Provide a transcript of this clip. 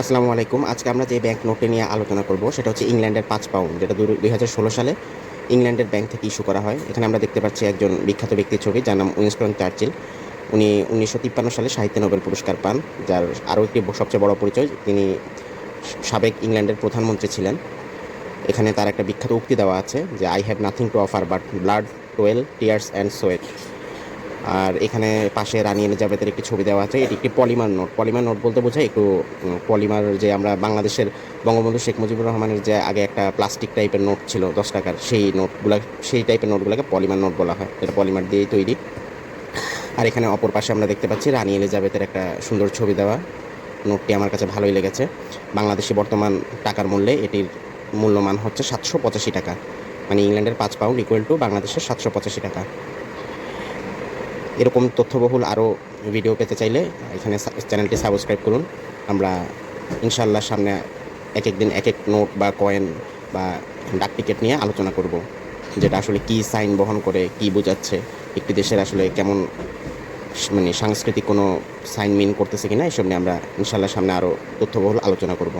আসসালামু আলাইকুম। আজকে আমরা যে ব্যাংক নোটটি নিয়ে আলোচনা করব, সেটা হচ্ছে ইংল্যান্ডের পাঁচ পাউন্ড, যেটা হাজার ষোলো সালে ইংল্যান্ডের ব্যাংক থেকে ইস্যু করা হয়। এখানে আমরা দেখতে পাচ্ছি একজন বিখ্যাত ব্যক্তির ছবি, যার নাম উইনস্টন চার্চিল। উনি উনিশশো তিপ্পান্ন সালে সাহিত্য নোবেল পুরস্কার পান, যার আরও একটি সবচেয়ে বড় পরিচয়, তিনি সাবেক ইংল্যান্ডের প্রধানমন্ত্রী ছিলেন। এখানে তার একটা বিখ্যাত উক্তি দেওয়া আছে যে I have nothing to offer but blood toil tears and sweat আর এখানে পাশে রানী এলিজাবেথের একটি ছবি দেওয়া আছে। এটি একটি পলিমার নোট। পলিমার নোট বলতে বোঝায় একটু পলিমার যে আমরা বাংলাদেশের বঙ্গবন্ধু শেখ মুজিবুর রহমানের যে আগে একটা প্লাস্টিক টাইপের নোট ছিল, দশ টাকার, সেই নোটগুলো, সেই টাইপের নোটগুলোকে পলিমার নোট বলা হয়। এটা পলিমার দিয়েই তৈরি। আর এখানে অপর পাশে আমরা দেখতে পাচ্ছি রানী এলিজাবেথের একটা সুন্দর ছবি দেওয়া। নোটটি আমার কাছে ভালোই লেগেছে। বাংলাদেশে বর্তমান টাকার মূল্যে এটির মূল্যমান হচ্ছে সাতশো পঁচাশি টাকা। মানে ইংল্যান্ডের পাঁচ পাউন্ড ইকুয়াল টু বাংলাদেশের সাতশো পঁচাশি টাকা। এরকম তথ্যবহুল আরও ভিডিও পেতে চাইলে এখানে চ্যানেলটি সাবস্ক্রাইব করুন। আমরা ইনশাল্লাহ সামনে এক এক দিন এক এক নোট বা কয়েন বা ডাক টিকিট নিয়ে আলোচনা করব, যেটা আসলে কী সাইন বহন করে, কী বোঝাচ্ছে, একটি দেশের আসলে কেমন মানে সাংস্কৃতিক কোনো সাইন মিন করতেছে কিনা, এসব নিয়ে আমরা ইনশাল্লাহ সামনে আরও তথ্যবহুল আলোচনা করব।